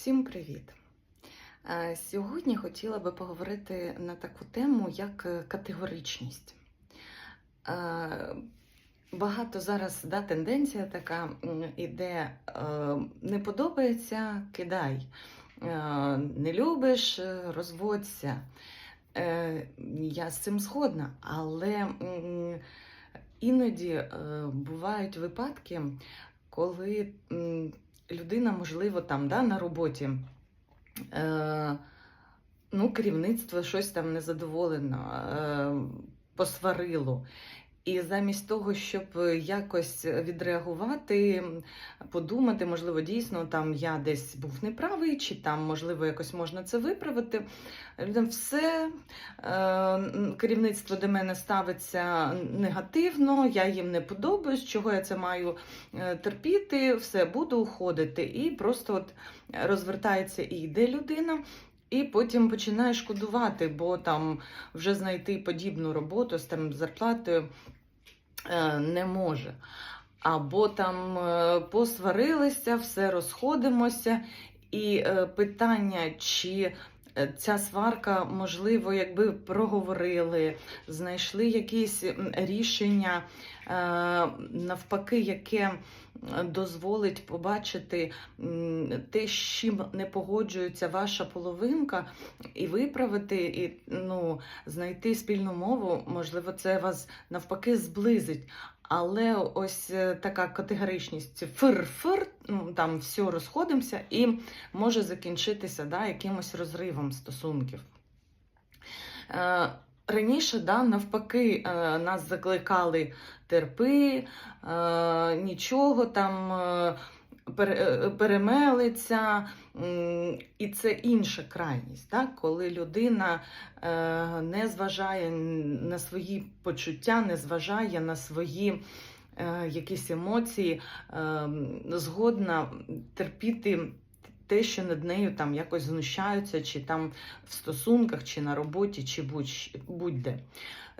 Всім привіт! Е, Сьогодні хотіла би поговорити на таку тему, як е, категоричність. Е, Багато зараз да, тенденція така іде: не подобається, кидай, не любиш, розводься. Я з цим згодна, але іноді бувають випадки, коли людина, можливо, там да, на роботі. Е, ну, керівництво щось там незадоволено, е, посварило. І замість того, щоб якось відреагувати, подумати, можливо, дійсно там я десь був неправий, чи там, можливо, якось можна це виправити. Людям все е, керівництво до мене ставиться негативно, я їм не подобаюсь, чого я це маю е, терпіти, все буду уходити. І просто от розвертається і йде людина. І потім починає шкодувати, бо там вже знайти подібну роботу з там зарплатою е, не може. Або там е, посварилися, все розходимося, і е, питання, чи ця сварка, можливо, якби проговорили, знайшли якісь рішення, навпаки, яке дозволить побачити те, з чим не погоджується ваша половинка, і виправити, і ну, знайти спільну мову, можливо, це вас навпаки зблизить. Але ось е, така категоричність фир-фир, ну, там все розходимося, і може закінчитися да, якимось розривом стосунків. Раніше, да, навпаки, е, нас закликали терпи, е, нічого там е, перемелиться. І це інша крайність, так? коли людина не зважає на свої почуття, не зважає на свої якісь емоції, е, згодна терпіти те, що над нею там якось знущаються, чи там в стосунках, чи на роботі, чи будь- будь-де.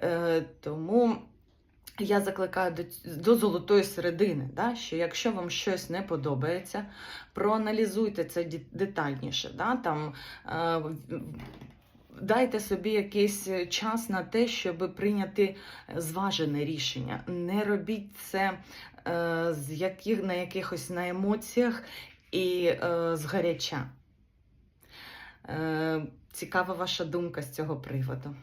Е, тому я закликаю до, до золотої середини, да, що якщо вам щось не подобається, проаналізуйте це детальніше. Да, там, е, Дайте собі якийсь час на те, щоб прийняти зважене рішення. Не робіть це е, з яких, на якихось на емоціях і е, згаряча. Е, цікава ваша думка з цього приводу.